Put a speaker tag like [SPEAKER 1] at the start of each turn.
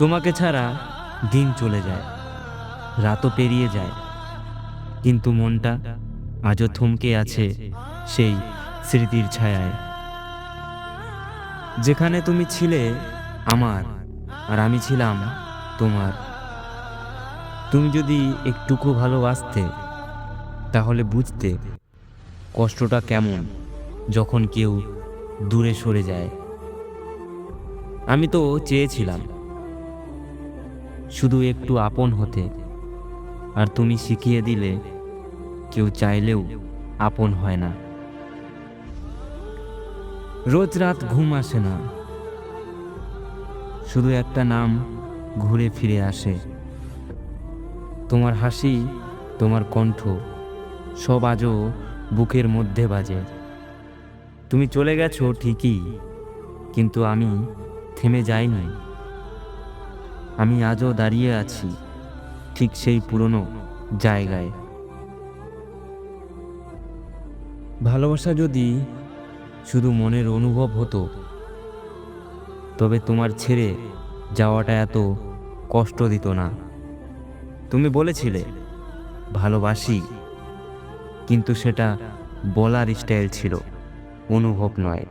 [SPEAKER 1] তোমাকে ছাড়া দিন চলে যায়, রাতও পেরিয়ে যায়। কিন্তু মনটা আজও থমকে আছে সেই স্মৃতির ছায়ায়। যেখানে তুমি ছিলে আমার আর আমি ছিলাম তোমার। তুমি যদি একটুকু ভালোবাসতে, তাহলে বুঝতে কষ্টটা কেমন যখন কেউ দূরে সরে যায়। আমি তো চেয়েছিলাম শুধু একটু আপন হতে। আর তুমি শিখিয়ে দিলে, কেউ চাইলেও আপন হয় না। রোজ রাত ঘুম আসে না। শুধু একটা নাম ঘুরে ফিরে আসে। তোমার হাসি, তোমার কণ্ঠ, সব আজও বুকের মধ্যে বাজে। তুমি চলে গেছো ঠিকই, কিন্তু আমি থেমে যাইনি আমি আজও দাঁড়িয়ে আছি ঠিক সেই পুরনো জায়গায়। ভালোবাসা যদি শুধু মনের অনুভব হতো, তবে তোমার ছেড়ে যাওয়াটা এত কষ্ট দিত না। তুমি বলেছিলে, ভালোবাসি, কিন্তু সেটা বলার স্টাইল ছিল, অনুভব নয়।